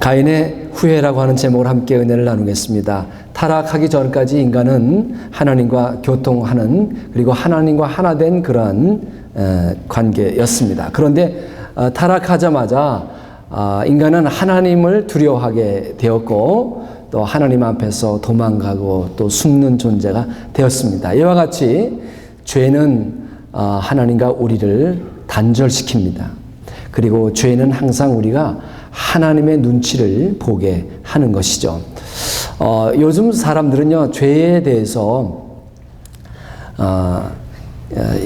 어, 가인의 후회라고 하는 제목을 함께 은혜를 나누겠습니다. 타락하기 전까지 인간은 하나님과 교통하는 그리고 하나님과 하나 된 그러한 에, 관계였습니다. 그런데 어, 타락하자마자 어, 인간은 하나님을 두려워하게 되었고 또 하나님 앞에서 도망가고 또 숨는 존재가 되었습니다. 이와 같이 죄는 어, 하나님과 우리를 단절시킵니다. 그리고 죄는 항상 우리가 하나님의 눈치를 보게 하는 것이죠. 어, 요즘 사람들은요, 죄에 대해서, 어,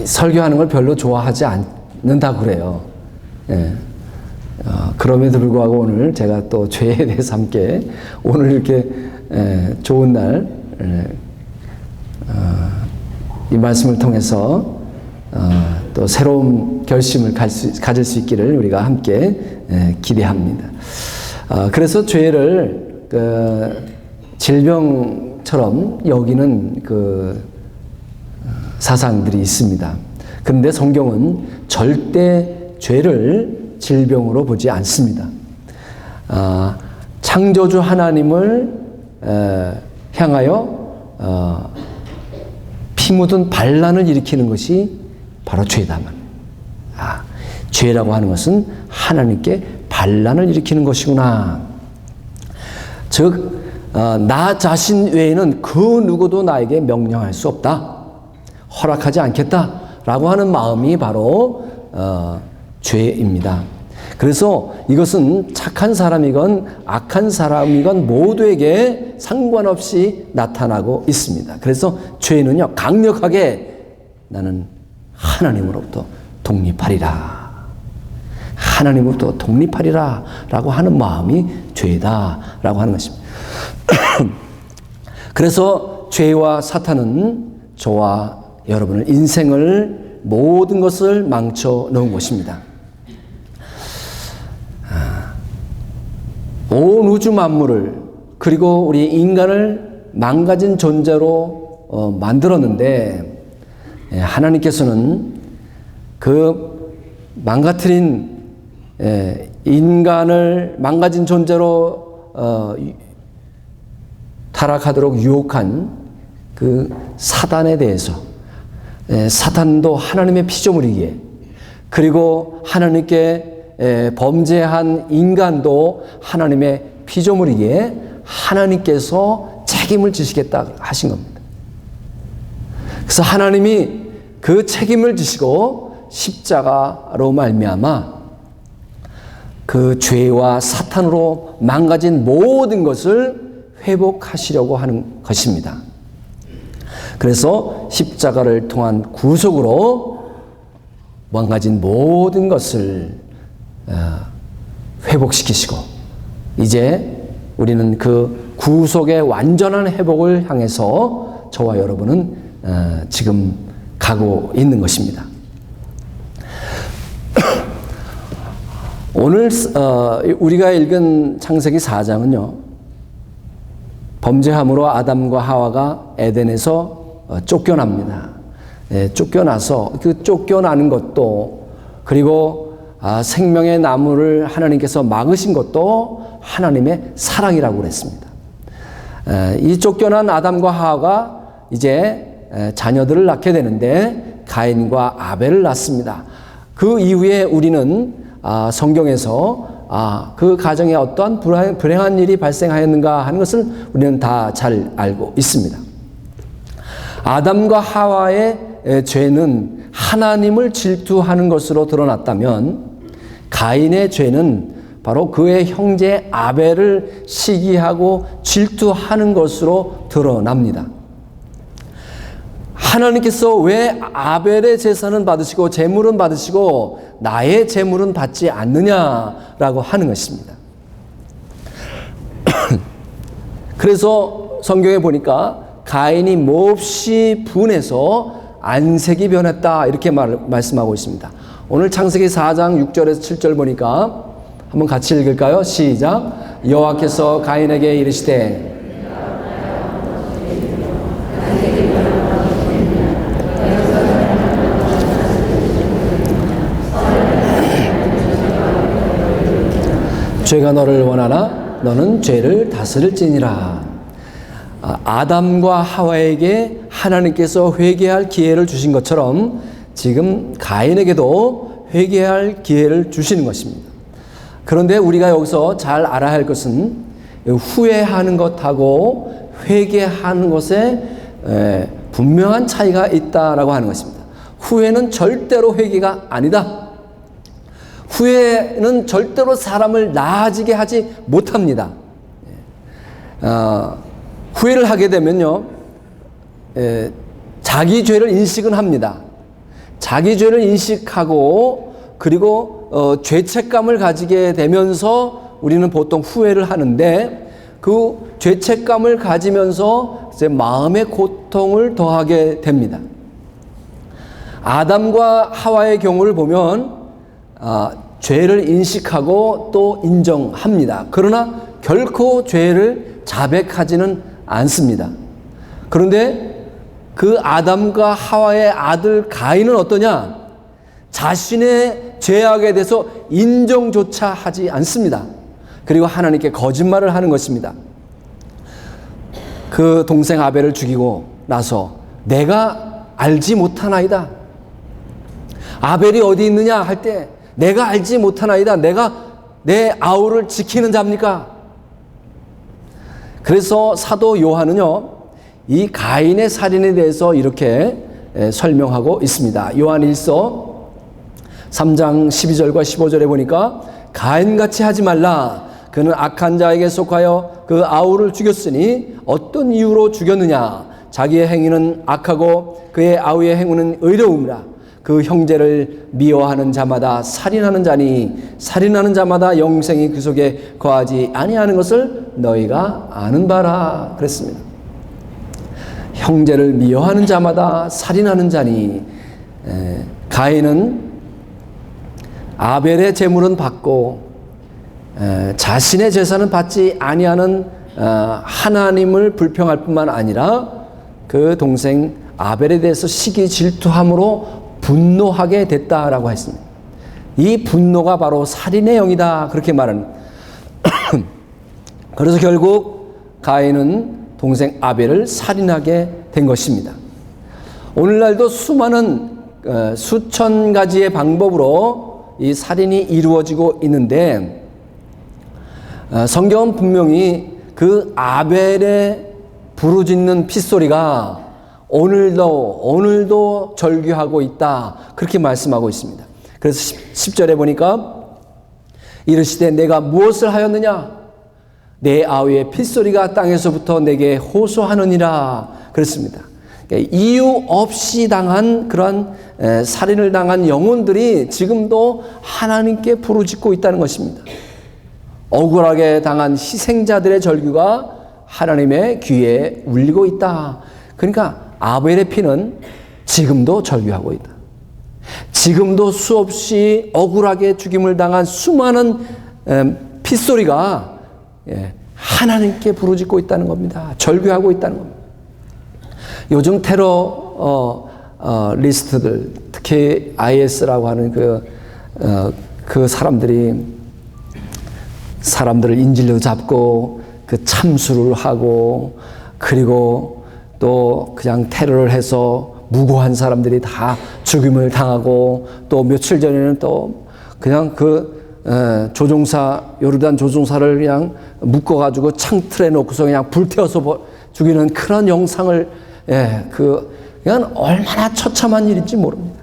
설교하는 걸 별로 좋아하지 않는다 그래요. 예. 어, 그럼에도 불구하고 오늘 제가 또 죄에 대해서 함께 오늘 이렇게 에, 좋은 날, 에, 어, 이 말씀을 통해서 어, 또 새로운 결심을 수, 가질 수 있기를 우리가 함께 에, 기대합니다. 어, 그래서 죄를 그 질병처럼 여기는 그 사상들이 있습니다. 그런데 성경은 절대 죄를 질병으로 보지 않습니다. 아, 창조주 하나님을 에, 향하여 어, 피 묻은 반란을 일으키는 것이 바로 죄다만. 아, 죄라고 하는 것은 하나님께 반란을 일으키는 것이구나. 즉, 어, 나 자신 외에는 그 누구도 나에게 명령할 수 없다. 허락하지 않겠다 라고 하는 마음이 바로 어, 죄입니다. 그래서 이것은 착한 사람이건 악한 사람이건 모두에게 상관없이 나타나고 있습니다. 그래서 죄는요, 강력하게 나는 하나님으로부터 독립하리라. 하나님으로부터 독립하리라. 라고 하는 마음이 죄다. 라고 하는 것입니다. 그래서 죄와 사탄은 저와 여러분을 인생을 모든 것을 망쳐 놓은 것입니다. 온 우주 만물을 그리고 우리 인간을 망가진 존재로 어, 만들었는데 예, 하나님께서는 그 망가뜨린 예, 인간을 망가진 존재로 어, 타락하도록 유혹한 그 사단에 대해서 예, 사탄도 하나님의 피조물이기에 그리고 하나님께 범죄한 인간도 하나님의 피조물이기에 하나님께서 책임을 지시겠다 하신 겁니다. 그래서 하나님이 그 책임을 지시고 십자가로 말미암아 그 죄와 사탄으로 망가진 모든 것을 회복하시려고 하는 것입니다. 그래서 십자가를 통한 구속으로 망가진 모든 것을 어, 회복시키시고 이제 우리는 그 구속의 완전한 회복을 향해서 저와 여러분은 어, 지금 가고 있는 것입니다. 오늘 어, 우리가 읽은 창세기 4장은요. 범죄함으로 아담과 하와가 에덴에서 쫓겨납니다. 예, 쫓겨나서 그 쫓겨나는 것도 그리고 아, 생명의 나무를 하나님께서 막으신 것도 하나님의 사랑이라고 그랬습니다. 이 쫓겨난 아담과 하와가 이제 자녀들을 낳게 되는데 가인과 아벨을 낳습니다. 그 이후에 우리는 아, 성경에서 아, 그 가정에 어떠한 불행한 일이 발생하였는가 하는 것을 우리는 다 잘 알고 있습니다. 아담과 하와의 죄는 하나님을 질투하는 것으로 드러났다면 가인의 죄는 바로 그의 형제 아벨을 시기하고 질투하는 것으로 드러납니다. 하나님께서 왜 아벨의 제사는 받으시고 재물은 받으시고 나의 재물은 받지 않느냐라고 하는 것입니다. 그래서 성경에 보니까 가인이 몹시 분해서 안색이 변했다 이렇게 말, 말씀하고 있습니다. 오늘 창세기 4장 6절에서 7절 보니까 한번 같이 읽을까요? 시작. 여호와께서 가인에게 이르시되 죄가 너를 원하나 너는 죄를 다스릴지니라. 아, 아담과 하와에게 하나님께서 회개할 기회를 주신 것처럼 지금 가인에게도 회개할 기회를 주시는 것입니다. 그런데 우리가 여기서 잘 알아야 할 것은 후회하는 것하고 회개하는 것에 분명한 차이가 있다라고 하는 것입니다. 후회는 절대로 회개가 아니다. 후회는 절대로 사람을 나아지게 하지 못합니다. 어, 후회를 하게 되면요, 에, 자기 죄를 인식은 합니다. 자기 죄를 인식하고 그리고 어, 죄책감을 가지게 되면서 우리는 보통 후회를 하는데 그 죄책감을 가지면서 이제 마음의 고통을 더하게 됩니다. 아담과 하와의 경우를 보면 아, 죄를 인식하고 또 인정합니다. 그러나 결코 죄를 자백하지는 않습니다. 그런데 그 아담과 하와의 아들 가인은 어떠냐? 자신의 죄악에 대해서 인정조차 하지 않습니다. 그리고 하나님께 거짓말을 하는 것입니다. 그 동생 아벨을 죽이고 나서 내가 알지 못하나이다. 아벨이 어디 있느냐 할 때 내가 알지 못하나이다. 내가 내 아우를 지키는 자입니까? 그래서 사도 요한은요, 이 가인의 살인에 대해서 이렇게 설명하고 있습니다. 요한 1서 3장 12절과 15절에 보니까 가인같이 하지 말라. 그는 악한 자에게 속하여 그 아우를 죽였으니 어떤 이유로 죽였느냐? 자기의 행위는 악하고 그의 아우의 행위는 의로움이라. 그 형제를 미워하는 자마다 살인하는 자니 살인하는 자마다 영생이 그 속에 거하지 아니하는 것을 너희가 아는 바라 그랬습니다. 형제를 미워하는 자마다 살인하는 자니 에, 가인은 아벨의 재물은 받고 에, 자신의 재산은 받지 아니하는 어, 하나님을 불평할 뿐만 아니라 그 동생 아벨에 대해서 시기 질투함으로 분노하게 됐다라고 했습니다. 이 분노가 바로 살인의 영이다. 그렇게 말하는. 그래서 결국 가인은 동생 아벨을 살인하게 된 것입니다. 오늘날도 수많은 어, 수천 가지의 방법으로 이 살인이 이루어지고 있는데 어, 성경은 분명히 그 아벨의 부르짖는 핏소리가 오늘도 오늘도 절규하고 있다. 그렇게 말씀하고 있습니다. 그래서 10 절에 보니까 이르시되 내가 무엇을 하였느냐? 내 아우의 핏소리가 땅에서부터 내게 호소하느니라. 그렇습니다. 그러니까 이유 없이 당한 그런 살인을 당한 영혼들이 지금도 하나님께 부르짖고 있다는 것입니다. 억울하게 당한 희생자들의 절규가 하나님의 귀에 울리고 있다. 그러니까 아벨의 피는 지금도 절규하고 있다. 지금도 수없이 억울하게 죽임을 당한 수많은 핏소리가 예, 하나님께 부르짖고 있다는 겁니다. 절규하고 있다는 겁니다. 요즘 테러 어, 어, 리스트들, 특히 IS라고 하는 그, 어, 그 사람들이 사람들을 인질로 잡고 그 참수를 하고 그리고 또 그냥 테러를 해서 무고한 사람들이 다 죽임을 당하고 또 며칠 전에는 또 그냥 그 조종사 요르단 조종사를 그냥 묶어가지고 창틀에 놓고서 그냥 불태워서 죽이는 그런 영상을 예, 그 그냥 얼마나 처참한 일인지 모릅니다.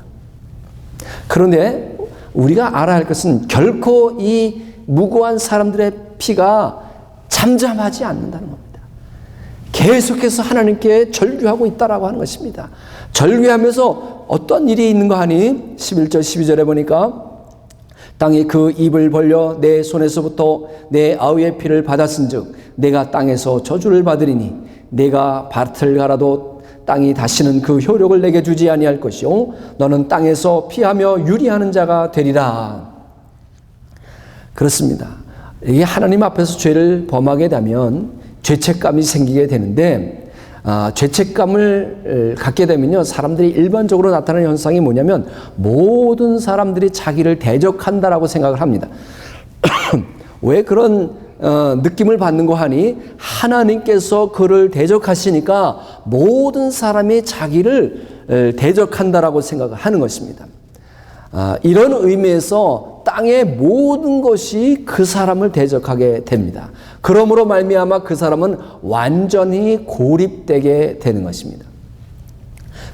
그런데 우리가 알아야 할 것은 결코 이 무고한 사람들의 피가 잠잠하지 않는다는 겁니다. 계속해서 하나님께 절규하고 있다라고 하는 것입니다. 절규하면서 어떤 일이 있는가 하니 11절 12절에 보니까 땅이 그 입을 벌려 내 손에서부터 내 아우의 피를 받았은즉 내가 땅에서 저주를 받으리니 내가 밭을 갈아도 땅이 다시는 그 효력을 내게 주지 아니할 것이요 너는 땅에서 피하며 유리하는 자가 되리라. 그렇습니다. 이게 하나님 앞에서 죄를 범하게 되면 죄책감이 생기게 되는데 아, 죄책감을 갖게 되면요 사람들이 일반적으로 나타나는 현상이 뭐냐면 모든 사람들이 자기를 대적한다라고 생각을 합니다. 왜 그런 어, 느낌을 받는고 하니 하나님께서 그를 대적하시니까 모든 사람이 자기를 에, 대적한다라고 생각하는 것입니다. 아, 이런 의미에서 땅의 모든 것이 그 사람을 대적하게 됩니다. 그러므로 말미암아 그 사람은 완전히 고립되게 되는 것입니다.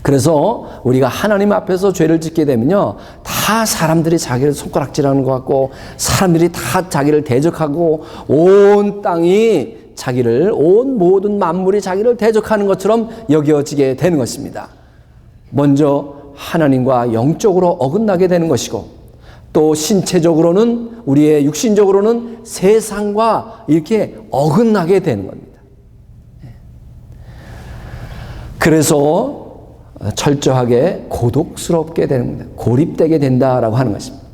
그래서 우리가 하나님 앞에서 죄를 짓게 되면요. 다 사람들이 자기를 손가락질하는 것 같고 사람들이 다 자기를 대적하고 온 땅이 자기를 온 모든 만물이 자기를 대적하는 것처럼 여겨지게 되는 것입니다. 먼저 하나님과 영적으로 어긋나게 되는 것이고 또 신체적으로는 우리의 육신적으로는 세상과 이렇게 어긋나게 되는 겁니다. 그래서 철저하게 고독스럽게 되는 겁니다. 고립되게 된다라고 하는 것입니다.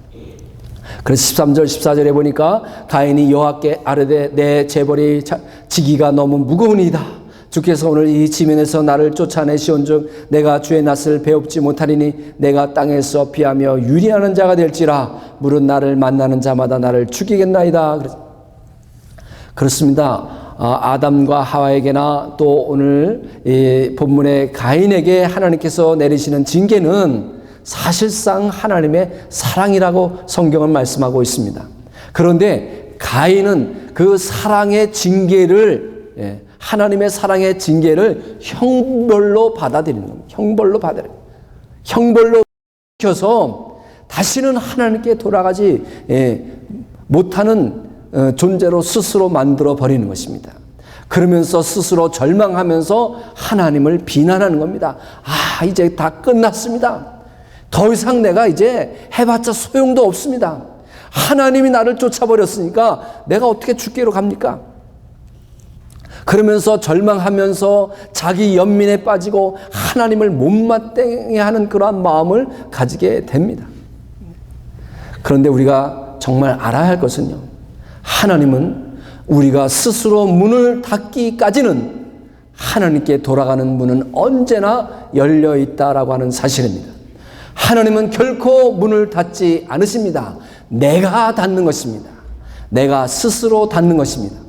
그래서 13절 14절에 보니까 가인이 여호와께 아뢰되 내 재벌이 지기가 너무 무거우니이다. 주께서 오늘 이 지면에서 나를 쫓아내시온즉 내가 주의 낯을 배웁지 못하리니 내가 땅에서 피하며 유리하는 자가 될지라 물은 나를 만나는 자마다 나를 죽이겠나이다. 그렇습니다. 아, 아담과 하와에게나 또 오늘 이 본문의 가인에게 하나님께서 내리시는 징계는 사실상 하나님의 사랑이라고 성경은 말씀하고 있습니다. 그런데 가인은 그 사랑의 징계를 예, 하나님의 사랑의 징계를 형벌로 받아들이는 겁니다. 형벌로 받아들여. 형벌로 시켜서 다시는 하나님께 돌아가지 예, 못하는 어, 존재로 스스로 만들어 버리는 것입니다. 그러면서 스스로 절망하면서 하나님을 비난하는 겁니다. 아, 이제 다 끝났습니다. 더 이상 내가 이제 해봤자 소용도 없습니다. 하나님이 나를 쫓아버렸으니까 내가 어떻게 죽기로 갑니까? 그러면서 절망하면서 자기 연민에 빠지고 하나님을 못마땅해 하는 그러한 마음을 가지게 됩니다. 그런데 우리가 정말 알아야 할 것은요. 하나님은 우리가 스스로 문을 닫기까지는 하나님께 돌아가는 문은 언제나 열려 있다라고 하는 사실입니다. 하나님은 결코 문을 닫지 않으십니다. 내가 닫는 것입니다. 내가 스스로 닫는 것입니다.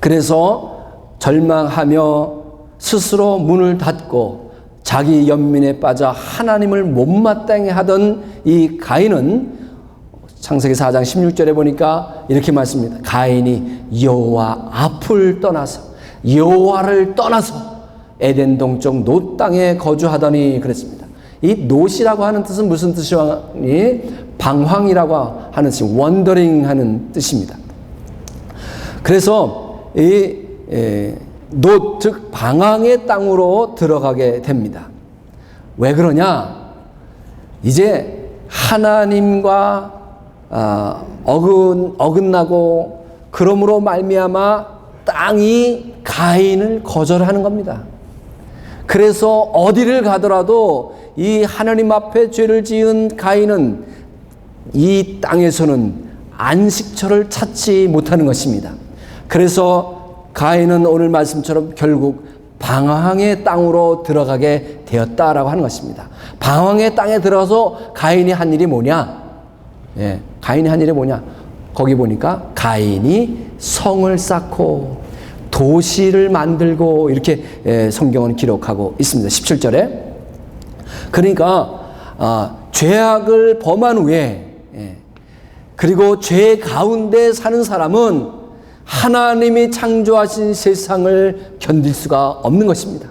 그래서 절망하며 스스로 문을 닫고 자기 연민에 빠져 하나님을 못마땅해 하던 이 가인은 창세기 4장 16절에 보니까 이렇게 말씀합니다. 가인이 여호와 앞을 떠나서 여호와를 떠나서 에덴 동쪽 노 땅에 거주하더니 그랬습니다. 이 노시라고 하는 뜻은 무슨 뜻이니? 방황이라고 하는 뜻이 원더링 하는 뜻입니다. 그래서 이 노, 즉 방황의 땅으로 들어가게 됩니다. 왜 그러냐? 이제 하나님과 아, 어긋 어긋나고 그러므로 말미암아 땅이 가인을 거절하는 겁니다. 그래서 어디를 가더라도 이 하나님 앞에 죄를 지은 가인은 이 땅에서는 안식처를 찾지 못하는 것입니다. 그래서 가인은 오늘 말씀처럼 결국 방황의 땅으로 들어가게 되었다라고 하는 것입니다. 방황의 땅에 들어서 가인이 한 일이 뭐냐? 예, 가인이 한 일이 뭐냐? 거기 보니까 가인이 성을 쌓고 도시를 만들고 이렇게 예, 성경은 기록하고 있습니다. 17절에. 그러니까 아, 죄악을 범한 후에 예, 그리고 죄 가운데 사는 사람은 하나님이 창조하신 세상을 견딜 수가 없는 것입니다.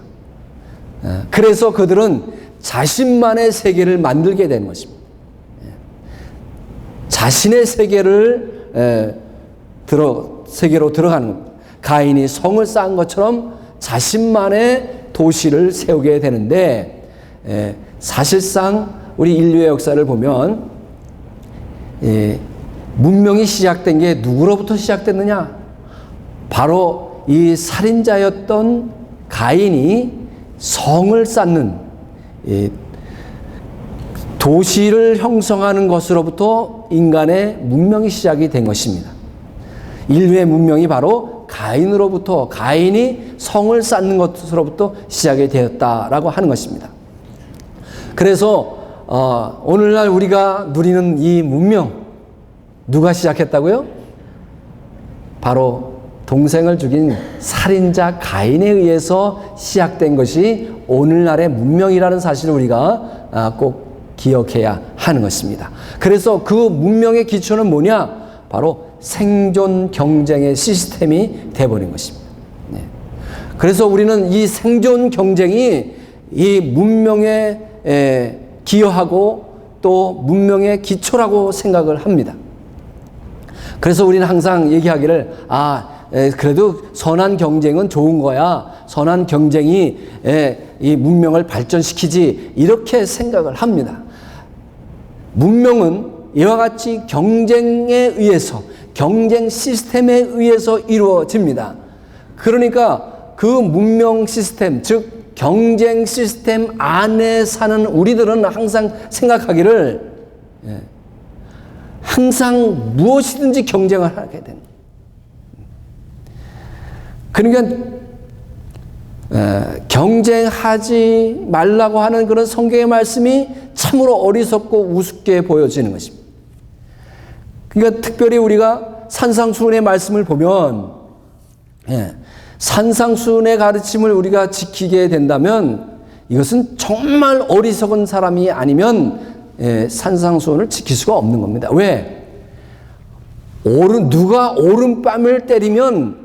예, 그래서 그들은 자신만의 세계를 만들게 되는 것입니다. 자신의 세계를 에, 들어 세계로 들어가는 겁니다. 가인이 성을 쌓은 것처럼 자신만의 도시를 세우게 되는데 에, 사실상 우리 인류의 역사를 보면 에, 문명이 시작된 게 누구로부터 시작됐느냐? 바로 이 살인자였던 가인이 성을 쌓는 도시를 형성하는 것으로부터 인간의 문명이 시작이 된 것입니다. 인류의 문명이 바로 가인으로부터 가인이 성을 쌓는 것으로부터 시작이 되었다라고 하는 것입니다. 그래서 어, 오늘날 우리가 누리는 이 문명, 누가 시작했다고요? 바로 동생을 죽인 살인자 가인에 의해서 시작된 것이 오늘날의 문명이라는 사실을 우리가 아, 꼭 기억해야 하는 것입니다. 그래서 그 문명의 기초는 뭐냐? 바로 생존 경쟁의 시스템이 돼버린 것입니다. 네. 그래서 우리는 이 생존 경쟁이 이 문명에 에, 기여하고 또 문명의 기초라고 생각을 합니다. 그래서 우리는 항상 얘기하기를 아 에, 그래도 선한 경쟁은 좋은 거야. 선한 경쟁이 에, 이 문명을 발전시키지 이렇게 생각을 합니다. 문명은 이와 같이 경쟁에 의해서 경쟁 시스템에 의해서 이루어집니다. 그러니까 그 문명 시스템 즉 경쟁 시스템 안에 사는 우리들은 항상 생각하기를 예, 항상 무엇이든지 경쟁을 하게 되는. 그러니까 에, 경쟁하지 말라고 하는 그런 성경의 말씀이 참으로 어리석고 우습게 보여지는 것입니다. 그러니까 특별히 우리가 산상수훈의 말씀을 보면 예, 산상수훈의 가르침을 우리가 지키게 된다면 이것은 정말 어리석은 사람이 아니면 예, 산상수훈을 지킬 수가 없는 겁니다. 왜? 오른 누가 오른뺨을 때리면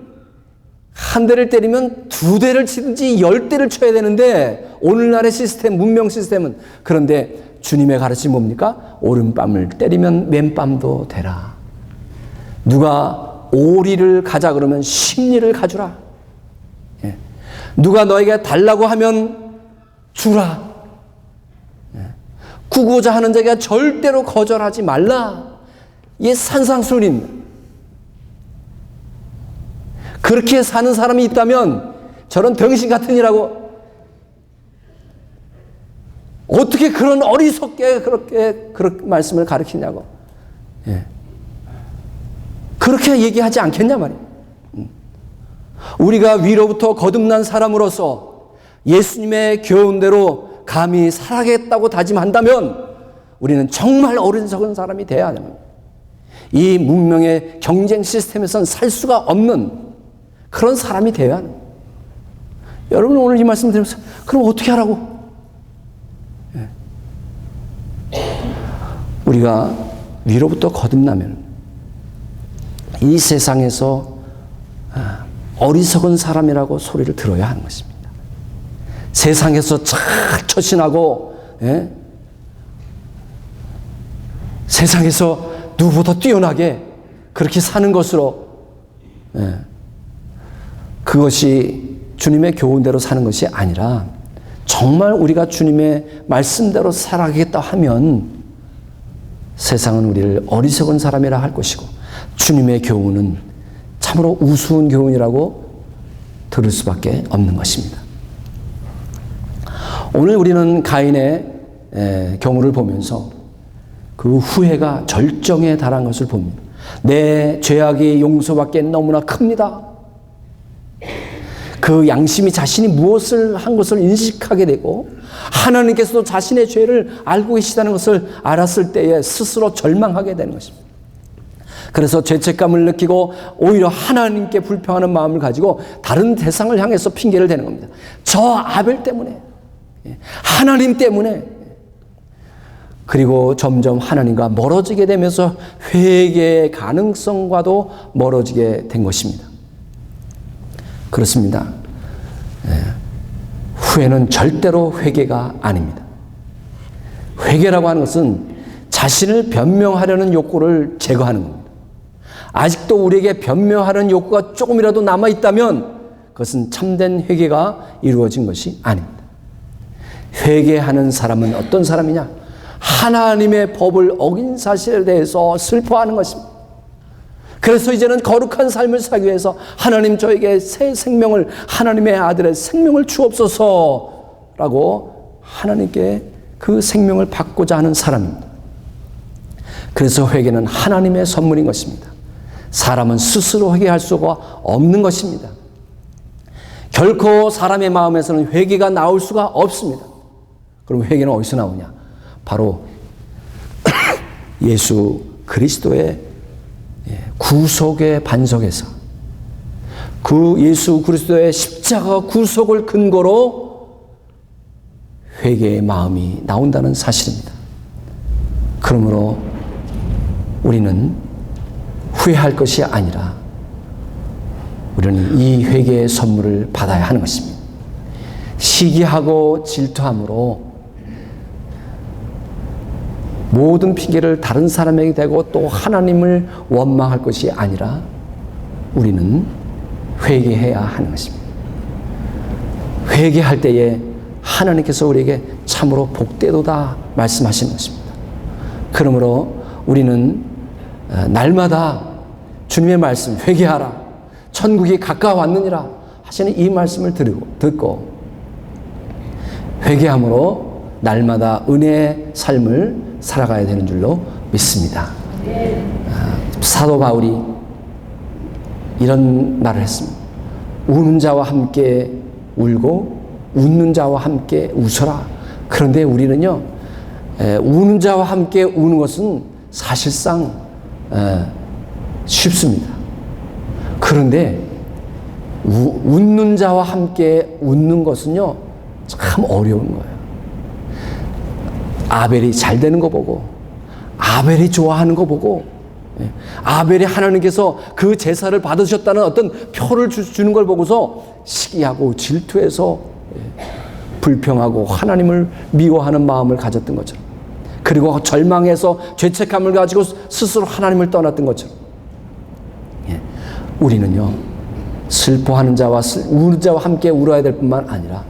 한 대를 때리면 두 대를 치든지 열 대를 쳐야 되는데 오늘날의 시스템 문명 시스템은 그런데 주님의 가르침 뭡니까? 오른뺨을 때리면 왼뺨도 되라. 누가 오리를 가자 그러면 십리를 가주라. 예. 누가 너에게 달라고 하면 주라. 예. 구고자 하는 자가 절대로 거절하지 말라. 이게 산상수훈입니다. 그렇게 사는 사람이 있다면 저런 병신 같은 이라고 어떻게 그런 어리석게 그렇게 그런 말씀을 가르치냐고. 예. 그렇게 얘기하지 않겠냐 말이에요. 음. 우리가 위로부터 거듭난 사람으로서 예수님의 교훈대로 감히 살아겠다고 다짐한다면 우리는 정말 어른석은 사람이 돼야 합니다. 이 문명의 경쟁 시스템에선 살 수가 없는 그런 사람이 되어야 하는 여러분 오늘 이 말씀 드리면서 그럼 어떻게 하라고? 우리가 위로부터 거듭나면 이 세상에서 아, 어리석은 사람이라고 소리를 들어야 하는 것입니다. 세상에서 잘 처신하고 예? 세상에서 누구보다 뛰어나게 그렇게 사는 것으로 예. 그것이 주님의 교훈대로 사는 것이 아니라 정말 우리가 주님의 말씀대로 살아가겠다 하면 세상은 우리를 어리석은 사람이라 할 것이고 주님의 교훈은 참으로 우스운 교훈이라고 들을 수밖에 없는 것입니다. 오늘 우리는 가인의 경우를 보면서 그 후회가 절정에 달한 것을 봅니다. 내 죄악이 용서받기 너무나 큽니다. 그 양심이 자신이 무엇을 한 것을 인식하게 되고 하나님께서도 자신의 죄를 알고 계시다는 것을 알았을 때에 스스로 절망하게 되는 것입니다. 그래서 죄책감을 느끼고 오히려 하나님께 불평하는 마음을 가지고 다른 대상을 향해서 핑계를 대는 겁니다. 저 아벨 때문에, 예, 하나님 때문에, 그리고 점점 하나님과 멀어지게 되면서 회개의 가능성과도 멀어지게 된 것입니다. 그렇습니다. 예. 후회는 절대로 회개가 아닙니다. 회개라고 하는 것은 자신을 변명하려는 욕구를 제거하는 겁니다. 아직도 우리에게 변명하는 욕구가 조금이라도 남아 있다면 그것은 참된 회개가 이루어진 것이 아닙니다. 회개하는 사람은 어떤 사람이냐? 하나님의 법을 어긴 사실에 대해서 슬퍼하는 것입니다. 그래서 이제는 거룩한 삶을 살기 위해서 하나님 저에게 새 생명을 하나님의 아들의 생명을 주옵소서라고 하나님께 그 생명을 받고자 하는 사람입니다. 그래서 회개는 하나님의 선물인 것입니다. 사람은 스스로 회개할 수가 없는 것입니다. 결코 사람의 마음에서는 회개가 나올 수가 없습니다. 그럼 회개는 어디서 나오냐? 바로 예수 그리스도의 예, 구속의 반석에서 그 예수 그리스도의 십자가 구속을 근거로 회개의 마음이 나온다는 사실입니다. 그러므로 우리는 후회할 것이 아니라 우리는 이 회개의 선물을 받아야 하는 것입니다. 시기하고 질투함으로 모든 핑계를 다른 사람에게 대고 또 하나님을 원망할 것이 아니라 우리는 회개해야 하는 것입니다. 회개할 때에 하나님께서 우리에게 참으로 복되도다 말씀하시는 것입니다. 그러므로 우리는 어, 날마다 주님의 말씀 회개하라 천국이 가까워왔느니라 하시는 이 말씀을 듣고 회개함으로 날마다 은혜의 삶을 살아가야 되는 줄로 믿습니다. 아, 사도 바울이 이런 말을 했습니다. 우는 자와 함께 울고 웃는 자와 함께 웃어라. 그런데 우리는요, 에, 우는 자와 함께 우는 것은 사실상 에, 쉽습니다. 그런데 우, 웃는 자와 함께 웃는 것은요, 참 어려운 거예요. 아벨이 잘 되는 거 보고, 아벨이 좋아하는 거 보고, 예, 아벨이 하나님께서 그 제사를 받으셨다는 어떤 표를 주, 주는 걸 보고서 시기하고 질투해서 예, 불평하고 하나님을 미워하는 마음을 가졌던 것처럼, 그리고 절망해서 죄책감을 가지고 스스로 하나님을 떠났던 것처럼, 예, 우리는요, 슬퍼하는 자와 슬, 우는 자와 함께 울어야 될 뿐만 아니라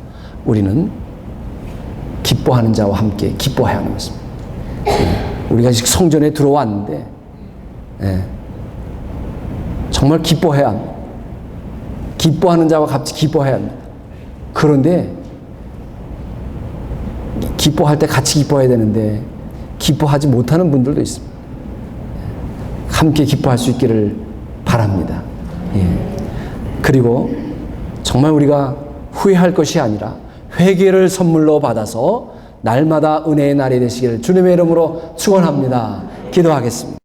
우리는 기뻐하는 자와 함께 기뻐해야 하는 것입니다. 예, 우리가 지금 성전에 들어왔는데 예, 정말 기뻐해야 합니다. 기뻐하는 자와 같이 기뻐해야 합니다. 그런데 기뻐할 때 같이 기뻐해야 되는데 기뻐하지 못하는 분들도 있습니다. 함께 기뻐할 수 있기를 바랍니다. 예. 그리고 정말 우리가 후회할 것이 아니라 회개를 선물로 받아서 날마다 은혜의 날이 되시기를 주님의 이름으로 축원합니다. 기도하겠습니다.